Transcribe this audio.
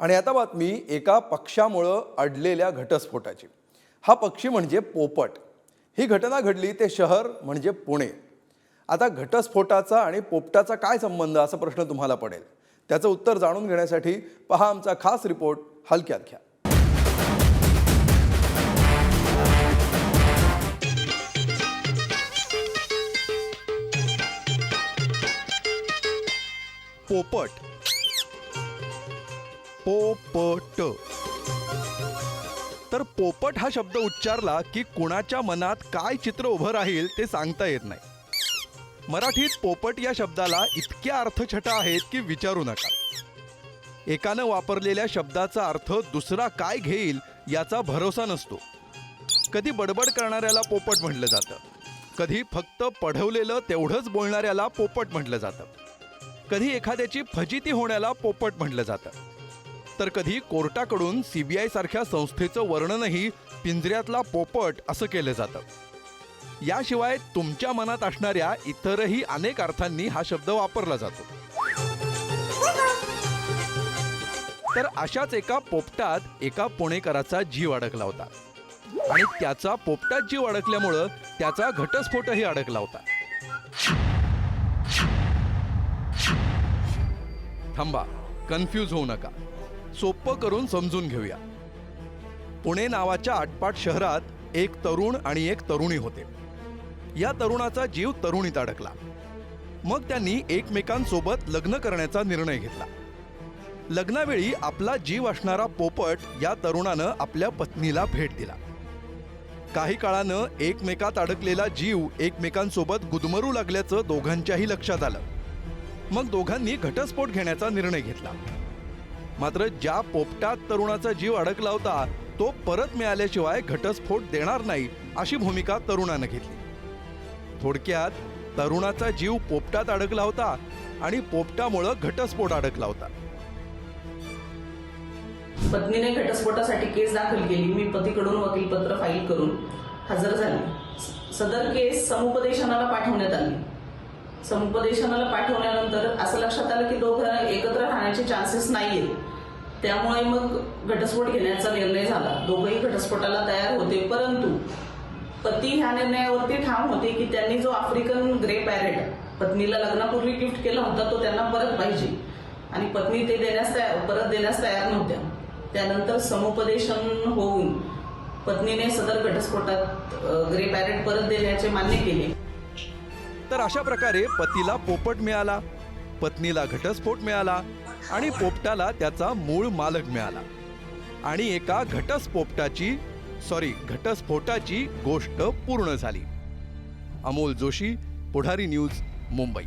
आणि आता बातमी एका पक्षामुळं अडलेल्या घटस्फोटाची. हा पक्षी म्हणजे पोपट. ही घटना घडली ते शहर म्हणजे पुणे. आता घटस्फोटाचा आणि पोपटाचा काय संबंध असा प्रश्न तुम्हाला पडेल. त्याचं उत्तर जाणून घेण्यासाठी पहा आमचा खास रिपोर्ट हलक्यात घ्या. पोपट पोपट. तर पोपट हा शब्द उच्चारला की कुणाच्या मनात काय चित्र उभं राहील ते सांगता येत नाही. मराठीत पोपट या शब्दाला इतक्या अर्थछटा आहेत की विचारू नका. एकानं वापरलेल्या शब्दाचा अर्थ दुसरा काय घेईल याचा भरोसा नसतो. कधी बडबड करणाऱ्याला पोपट म्हटलं जातं. कधी फक्त पढवलेलं तेवढंच बोलणाऱ्याला पोपट म्हटलं जातं. कधी एखाद्याची फजिती होण्याला पोपट म्हटलं जातं. तर कधी कोर्टाकडून सीबीआय सारख्या संस्थेचं वर्णनही पिंजऱ्यातला पोपट असं केलं जातं. याशिवाय तुमच्या मनात असणाऱ्या इतरही अनेक अर्थांनी हा शब्द वापरला जातो. तर अशाच एका पोपटात एका पुणेकराचा जीव अडकला होता. आणि त्याचा पोपटात जीव अडकल्यामुळं त्याचा घटस्फोटही अडकला होता. थांबा कन्फ्यूज होऊ नका. सोपं करून समजून घेऊया. पुणे नावाच्या आटपाट शहरात एक तरुण आणि एक तरुणी होते. या तरुणाचा जीव तरुणीत अडकला. मग त्यांनी एकमेकांसोबत लग्न करण्याचा निर्णय घेतला. लग्नावेळी आपला जीव असणारा पोपट या तरुणानं आपल्या पत्नीला भेट दिला. काही काळानं एकमेकात अडकलेला जीव एकमेकांसोबत गुदमरू लागल्याचं दोघांच्याही लक्षात आलं. मग दोघांनी घटस्फोट घेण्याचा निर्णय घेतला. मात्र ज्या पोपटात तरुणाचा जीव अडकला होता तो परत मिळाल्याशिवाय घटस्फोट देणार नाही अशी भूमिका तरुणानं घेतली. थोडक्यात तरुणाचा जीव पोपटात अडकला होता आणि पोपटामुळं घटस्फोट अडकला होता. पत्नीने घटस्फोटासाठी केस दाखल केली. मी पतीकडून वकीलपत्र फाईल करून हजर झाले. सदर केस समुपदेशनाला पाठवण्यात आली. समुपदेशनाला पाठवल्यानंतर असं लक्षात आलं की दोघं एकत्र राहण्याचे चान्सेस नाहीयेत. त्यामुळे मग घटस्फोट घेण्याचा निर्णय झाला. दोघंही घटस्फोटाला तयार होते परंतु पती ह्या निर्णयावरती ठाम होते की त्यांनी जो आफ्रिकन ग्रे पॅरेट पत्नीला लग्नापूर्वी गिफ्ट केला होता तो त्यांना परत पाहिजे. आणि पत्नी ते देण्यास तयार परत देण्यास तयार नव्हत्या. त्यानंतर समुपदेशन होऊन पत्नीने सदर घटस्फोटात ग्रे पॅरेट परत देण्याचे मान्य केले. तर अशा प्रकारे पतीला पोपट मिळाला पत्नीला घटस्फोट मिळाला आणि पोपटाला त्याचा मूळ मालक मिळाला. आणि एका घटस्फोटाची सॉरी घटस्फोटाची गोष्ट पूर्ण झाली. अमोल जोशी पुढारी न्यूज मुंबई.